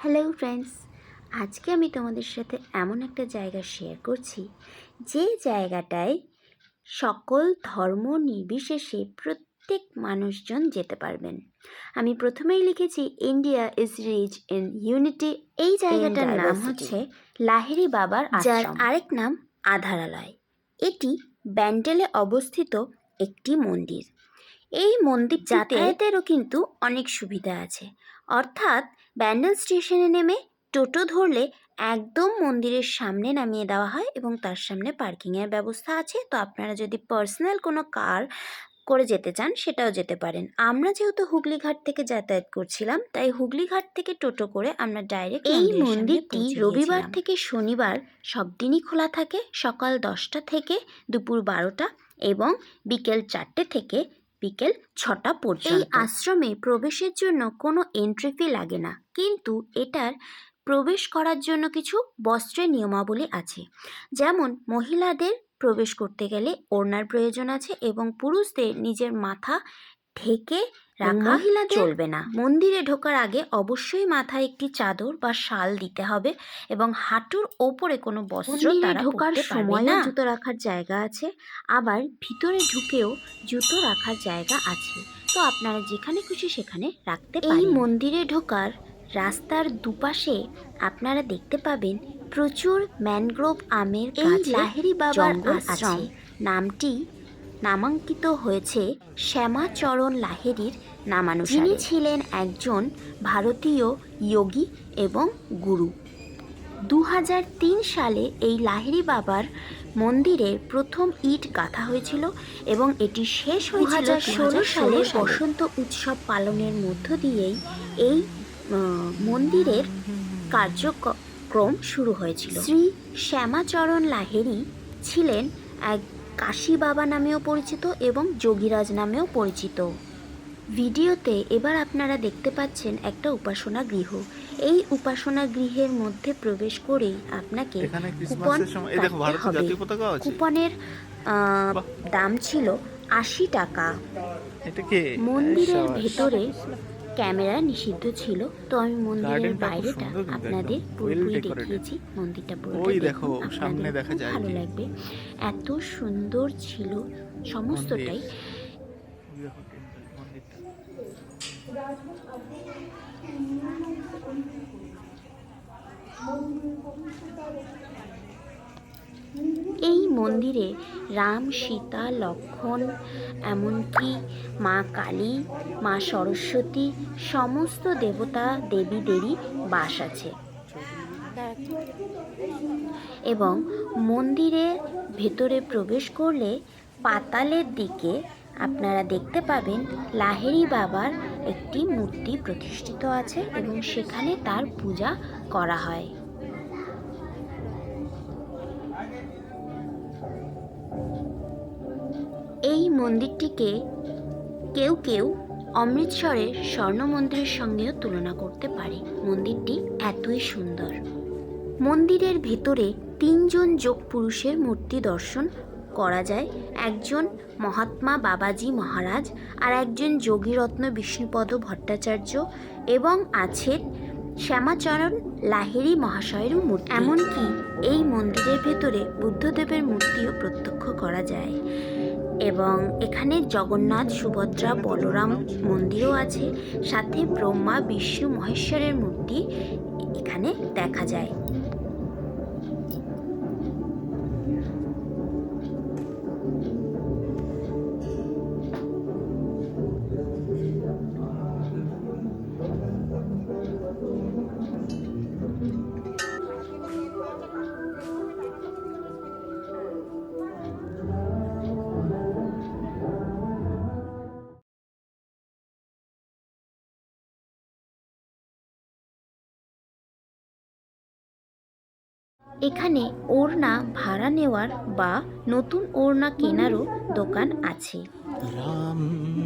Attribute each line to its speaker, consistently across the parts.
Speaker 1: Hello friends আজকে আমি তোমাদের সাথে এমন একটা জায়গা শেয়ার করছি যে জায়গাটায় সকল ধর্ম নির্বিশেষে প্রত্যেক মানুষজন যেতে পারবেন। আমি প্রথমেই লিখেছি India is rich in unity এই জায়গাটার নাম হচ্ছে লাহিড়ি বাবার যার আরেক নাম আধারালয়। এটি ব্যান্ডেলে অবস্থিত একটি মন্দির। এই মন্দির যাতায়াতেরও কিন্তু অনেক সুবিধা আছে। অর্থাৎ ব্যান্ডেল স্টেশনে নেমে টোটো ধরলে একদম মন্দিরের সামনে নামিয়ে দেওয়া হয় এবং তার সামনে পার্কিংয়ের ব্যবস্থা আছে। তো আপনারা যদি পার্সোনাল কোনো কার করে যেতে চান সেটাও যেতে পারেন। আমরা যেহেতু হুগলিঘাট থেকে যাতায়াত করছিলাম তাই হুগলিঘাট থেকে টোটো করে আমরা ডাইরেক্ট এই মন্দিরটি রবিবার থেকে শনিবার সব দিনই খোলা থাকে। সকাল দশটা থেকে দুপুর বারোটা এবং বিকেল চারটে থেকে বিকেল ছটা পর্যন্ত। এই আশ্রমে প্রবেশের জন্য কোনো এন্ট্রি ফি লাগে না। কিন্তু এটার প্রবেশ করার জন্য কিছু বস্ত্রের নিয়মাবলী আছে। যেমন মহিলাদের প্রবেশ করতে গেলে ওড়নার প্রয়োজন আছে এবং পুরুষদের নিজের মাথা ঢেকে রাখা চলবে না। মন্দিরে ঢোকার আগে অবশ্যই মাথায় একটি চাদর বা শাল দিতে হবে এবং হাঁটুর ওপরে কোনো বস্ত্র তারা ঢোকার সময় না। জুতো রাখার জায়গা আছে আবার ভিতরে ঢুকেও জুতো রাখার জায়গা আছে। তো আপনারা যেখানে খুশি সেখানে রাখতে পারেন। এই মন্দিরে ঢোকার রাস্তার দুপাশে আপনারা দেখতে পাবেন প্রচুর ম্যানগ্রোভ আমের এই লাহেরি বাবার আশ্রম। নামটি নামাঙ্কিত হয়েছে শ্যামাচরণ লাহেরির নামানুসারে। যিনি ছিলেন একজন ভারতীয় যোগী এবং গুরু। দু হাজার তিন সালে এই লাহিড়ি বাবার মন্দিরের প্রথম ইট গাঁথা হয়েছিল এবং এটি শেষ হয়েছিল ষোলো সালে। বসন্ত উৎসব পালনের মধ্য দিয়েই এই মন্দিরের কার্যক্রম শুরু হয়েছিল। শ্রী শ্যামাচরণ লাহেরি ছিলেন এক কাশী বাবা নামেও পরিচিত এবং যোগীরাজ নামেও পরিচিত। ভিডিওতে এবার আপনারা দেখতে পাচ্ছেন একটা উপাসনা গৃহ। এই উপাসনা গৃহের মধ্যে প্রবেশ করেই আপনাকে কুপন হবে।
Speaker 2: জাতীয় পতাকাও আছে।
Speaker 1: কুপনের আহ, দাম ছিল আশি টাকা। মন্দিরের ভেতরে ক্যামেরা নিষিদ্ধ ছিল তো আমি মন্দিরের বাইরেটা আপনাদের পুরোপুরি দেখিয়েছি মন্দিরটা দেখুন,
Speaker 2: দেখো, সামনে দেখা যায়
Speaker 1: ভালো লাগবে। এত সুন্দর ছিল সমস্তটাই।
Speaker 2: মন্দিরটা।
Speaker 1: এই মন্দিরে রাম, সীতা, লক্ষণ, এমনকি মা কালী, মা সরস্বতী, সমস্ত দেবতা দেবীদেরই বাস আছে। এবং মন্দিরের ভেতরে প্রবেশ করলে পাতালের দিকে আপনারা দেখতে পাবেন লাহেরি বাবার একটি মূর্তি প্রতিষ্ঠিত আছে এবং সেখানে তার পূজা করা হয়। মন্দিরটিকে কেউ কেউ অমৃতসরের স্বর্ণ মন্দিরের সঙ্গেও তুলনা করতে পারে। মন্দিরটি এতই সুন্দর। মন্দিরের ভেতরে তিনজন যোগ পুরুষের মূর্তি দর্শন করা যায়। একজন মহাত্মা বাবাজি মহারাজ আর একজন যোগীরত্ন বিষ্ণুপদ ভট্টাচার্য এবং আছেন শ্যামাচরণ লাহিড়ী মহাশয়ের মূর্তি। এমনকি এই মন্দিরের ভেতরে বুদ্ধদেবের মূর্তিও প্রত্যক্ষ করা যায়। এবং এখানে জগন্নাথ, সুভদ্রা, বলরাম মন্দিরও আছে। সাথে ব্রহ্মা, বিষ্ণু, মহেশ্বরের মূর্তি এখানে দেখা যায়। এখানে ওড়না ভাড়া নেওয়ার বা নতুন ওড়না কেনারও দোকান আছে।
Speaker 2: রাম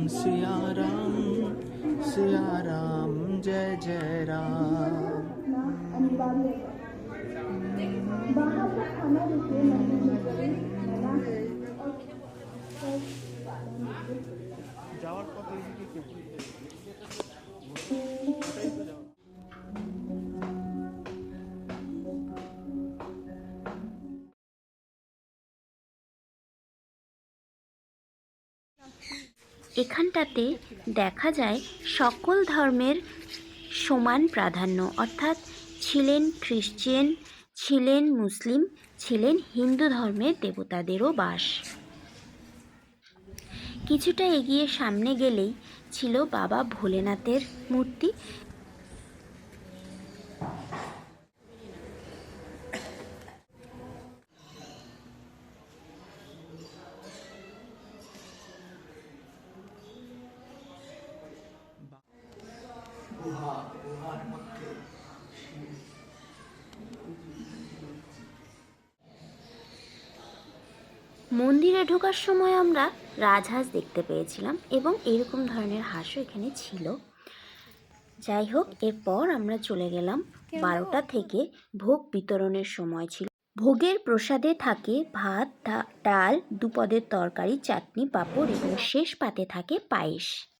Speaker 2: সিয়া রাম সিয়া রাম জয় জয় রাম। যাওয়ার পথে
Speaker 1: এখানটাতে দেখা যায় সকল ধর্মের সমান প্রাধান্য। অর্থাৎ ছিলেন খ্রিশ্চিয়ান, ছিলেন মুসলিম, ছিলেন হিন্দু ধর্মের দেবতাদেরও বাস। কিছুটা এগিয়ে সামনে গেলেই ছিল বাবা ভোলেনাথের মূর্তি মন্দিরে ঢোকার সময় আমরা রাজহাঁস দেখতে পেয়েছিলাম এবং এরকম ধরনের হাঁসও এখানে ছিল। যাই হোক, এরপর আমরা চলে গেলাম বারোটা থেকে ভোগ বিতরণের সময় ছিল। ভোগের প্রসাদে থাকে ভাত ডাল, দুপদের তরকারি, চাটনি, পাঁপড় এবং শেষ পাতে থাকে পায়েস।